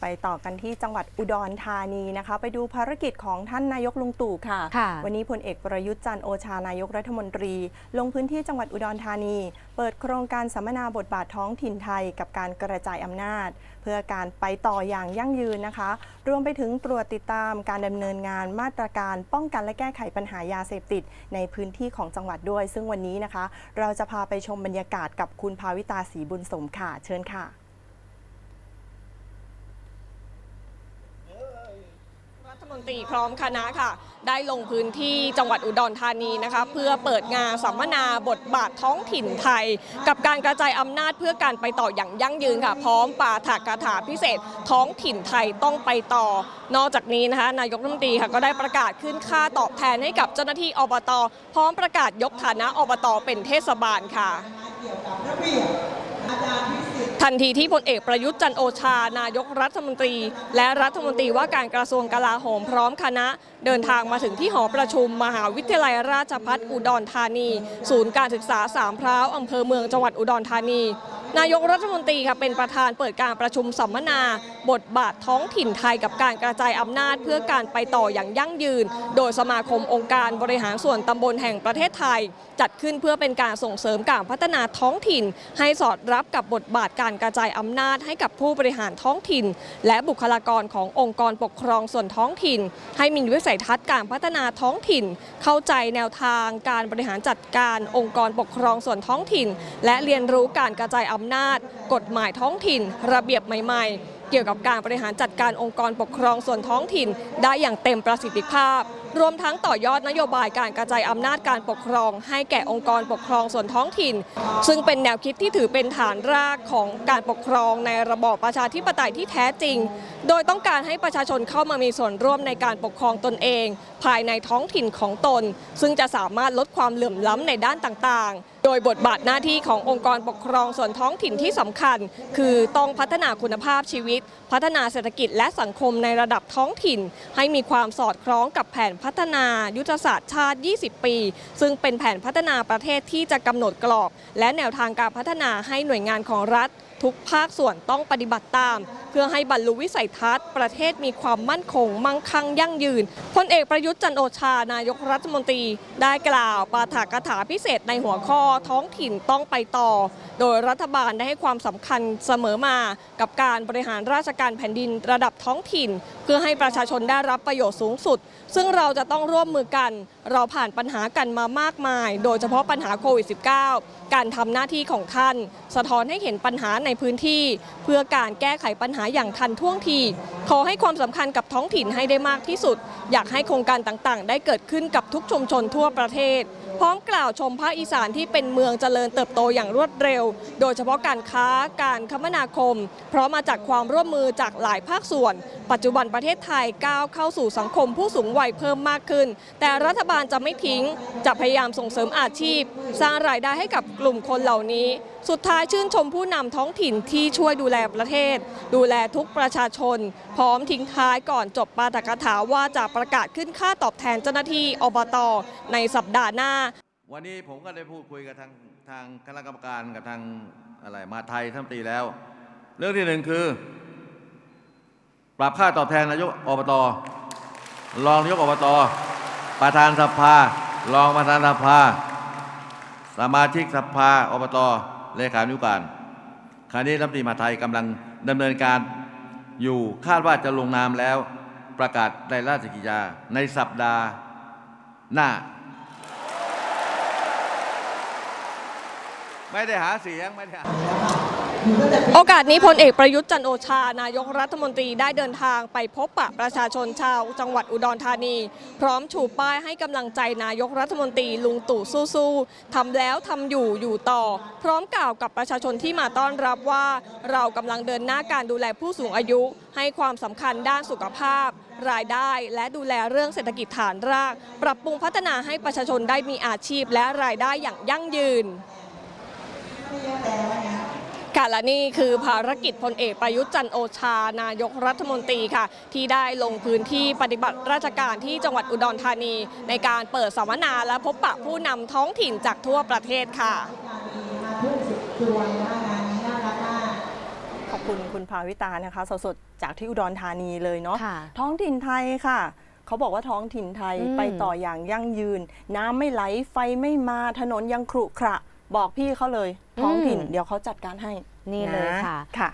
ไปต่อกันที่จังหวัดอุดรธานีนะคะ ไปดูภารกิจของท่านนายกลุงตู่ค่ะค่ะวันนี้พลเอกประยุทธ์จันทร์โอชานายกรัฐมนตรี ลงพื้นที่จังหวัดอุดรธานี เปิดโครงการสัมมนาบทบาทท้องถิ่นไทย กับการกระจายอำนาจ เพื่อการไปต่ออย่างยั่งยืนนะคะ รวมไปถึงตรวจติดตามการดำเนินงานมาตรการป้องกันและแก้ไขปัญหายาเสพติด ในพื้นที่ของจังหวัดด้วย ซึ่งวันนี้นะคะ เราจะพาไปชมบรรยากาศกับคุณภาวิตาศรีบุญสมค่ะ เชิญค่ะ รัฐม นตรีพร้อมคณะค่ะ ได้ลงพื้นที่จังหวัดอุดรธานีนะคะ เพื่อเปิดงานสัมมนาบทบาทท้องถิ่นไทย กับการกระจายอำนาจเพื่อการไปต่ออย่างยั่งยืนค่ะ พร้อมปาถกถาพิเศษท้องถิ่นไทยต้องไปต่อ นอกจากนี้นะคะนายกรัฐมนตรีค่ะก็ได้ประกาศขึ้นค่าตอบแทนให้กับเจ้าหน้าที่อบต พร้อมประกาศยกฐานะอบต เป็นเทศบาลค่ะ ทันทีที่พลเอกประยุทธ์จันโอชา นายกรัฐมนตรี และรัฐมนตรีว่าการกระทรวงกลาโหมพร้อมคณะ เดินทางมาถึงที่หอประชุม มหาวิทยาลัยราชภัฏอุดรธานี ศูนย์การศึกษาสามพร้าวอำเภอเมืองจังหวัดอุดรธานี นายกรัฐมนตรีค่ะเป็นประธานเปิดการประชุมสัมมนา บทบาทท้องถิ่นไทยกับการกระจายอำนาจเพื่อการไปต่ออย่างยั่งยืน โดยสมาคมองค์การบริหารส่วนตำบลแห่งประเทศไทย จัดขึ้นเพื่อเป็นการส่งเสริมการพัฒนาท้องถิ่น ให้สอดรับกับบทบาทการกระจายอำนาจให้กับผู้บริหารท้องถิ่น และบุคลากรขององค์กรปกครองส่วนท้องถิ่น ให้มีวิสัยทัศน์การพัฒนาท้องถิ่น เข้าใจแนวทางการบริหารจัดการองค์กรปกครองส่วนท้องถิ่น และเรียนรู้การกระจายอำนาจ กฎหมายท้องถิ่น ระเบียบใหม่ ๆ เกี่ยวกับการบริหารจัดการองค์กรปกครองส่วนท้องถิ่น ได้อย่างเต็มประสิทธิภาพ รวมทั้งต่อยอดนโยบายการกระจายอำนาจการปกครอง ให้แก่องค์กรปกครองส่วนท้องถิ่น ซึ่งเป็นแนวคิดที่ถือเป็นฐานรากของการปกครองในระบอบประชาธิปไตยที่แท้จริง โดยต้องการให้ประชาชนเข้ามามีส่วนร่วมในการปกครองตนเอง ภายในท้องถิ่นของตน ซึ่งจะสามารถลดความเหลื่อมล้ำในด้านต่างๆ โดยบทบาทหน้าที่ขององค์กรปกครองส่วนท้องถิ่นที่สำคัญ คือต้องพัฒนาคุณภาพชีวิต พัฒนาเศรษฐกิจและสังคมในระดับท้องถิ่น ให้มีความสอดคล้องกับแผนพัฒนายุทธศาสตร์ชาติ 20 ปี ซึ่งเป็นแผนพัฒนาประเทศที่จะกำหนดกรอบ และแนวทางการพัฒนาให้หน่วยงานของรัฐ ทุกภาคส่วนต้องปฏิบัติตาม เพื่อให้บรรลุวิสัยทัศน์ ประเทศมีความมั่นคง มั่งคั่งยั่งยืนพลเอกประยุทธ์จันโอชานายกรัฐมนตรี ได้กล่าวปาฐกถาพิเศษในหัวข้อท้องถิ่นต้องไปต่อ โดยรัฐบาลได้ให้ความสำคัญเสมอมา กับการบริหารราชการแผ่นดินระดับท้องถิ่นเพื่อให้ประชาชนได้รับประโยชน์สูงสุด ซึ่งเราจะต้องร่วมมือกัน เราผ่านปัญหากันมามากมาย โดยเฉพาะปัญหาโควิด -19 การทำหน้าที่ของท่าน สะท้อนให้เห็นปัญหาในพื้นที่ เพื่อการแก้ไขปัญหาอย่างทันท่วงที ขอให้ความสำคัญกับท้องถิ่นให้ได้มากที่สุด อยากให้โครงการต่างๆ ได้เกิดขึ้นกับทุกชุมชนทั่วประเทศ พร้อมกล่าวชมภาคอีสานที่เป็นเมืองเจริญเติบโตอย่างรวดเร็ว โดยเฉพาะการค้า การคมนาคม เพราะมาจากความร่วมมือจากหลายภาคส่วน ปัจจุบันประเทศไทยก้าวเข้าสู่สังคมผู้สูงวัยเพิ่มมากขึ้น แต่รัฐบาลจะไม่ทิ้ง จะพยายามส่งเสริมอาชีพ สร้างรายได้ให้กับกลุ่มคนเหล่านี้ สุดท้ายชื่นชมผู้นำท้องถิ่นที่ช่วยดูแลประเทศ ดูแลทุกประชาชน พร้อมทิ้งท้ายก่อนจบปาฐกถาว่าจะประกาศขึ้นค่าตอบแทนเจ้าหน้าที่อบตในสัปดาห์หน้า วันนี้ผมก็ได้พูดคุยกับทางทางคณะกรรมการกับทางอะไรมาไทยท่านตีแล้ว เรื่องที่หนึ่งคือ ปรับค่าตอบแทนนายกอบตรองนายกอบตประธานสภารองประธานสภา สมาชิกสภาอบตเลขานุการขณะนี้รัฐมนตรีมหาไทยกำลังดำเนินการอยู่คาดว่าจะลงนามแล้วประกาศในราชกิจจาในสัปดาห์หน้า ไม่ได้หาเสียงไม่ได้โอกาสนี้พลเอกประยุทธ์จันโอชา นายกรัฐมนตรีได้เดินทางไปพบปะประชาชนชาว จังหวัดอุดรธานี พร้อมชูป้ายให้กำลังใจนายกรัฐมนตรีลุงตู่สู้ๆทำแล้วทำอยู่อยู่ต่อ พร้อมกล่าวกับประชาชนที่มาต้อนรับว่า เรากำลังเดินหน้าการดูแลผู้สูงอายุ ให้ความสำคัญด้านสุขภาพ รายได้ และดูแลเรื่องเศรษฐกิจฐานราก ปรับปรุงพัฒนาให้ประชาชนได้มีอาชีพและรายได้อย่างยั่งยืน ค่ะและนี่คือภารกิจพลเอกประยุทธ์จันโอชา นายกรัฐมนตรีค่ะ ที่ได้ลงพื้นที่ปฏิบัติราชการที่จังหวัดอุดรธานี ในการเปิดสัมมนาและพบปะผู้นำท้องถิ่นจากทั่วประเทศค่ะขอบคุณคุณภาวิตานะคะ สดๆจากที่อุดรธานีเลยเนาะะท้องถิ่นไทยค่ะเขาบอกว่าท้องถิ่นไทยไปต่ออย่างยั่งยืน น้ำไม่ไหลไฟไม่มาถนนยังครุขระ บอกพี่เขาเลยท้องถิ่นเดี๋ยวเขาจัดการให้นี่เลยค่ะคะ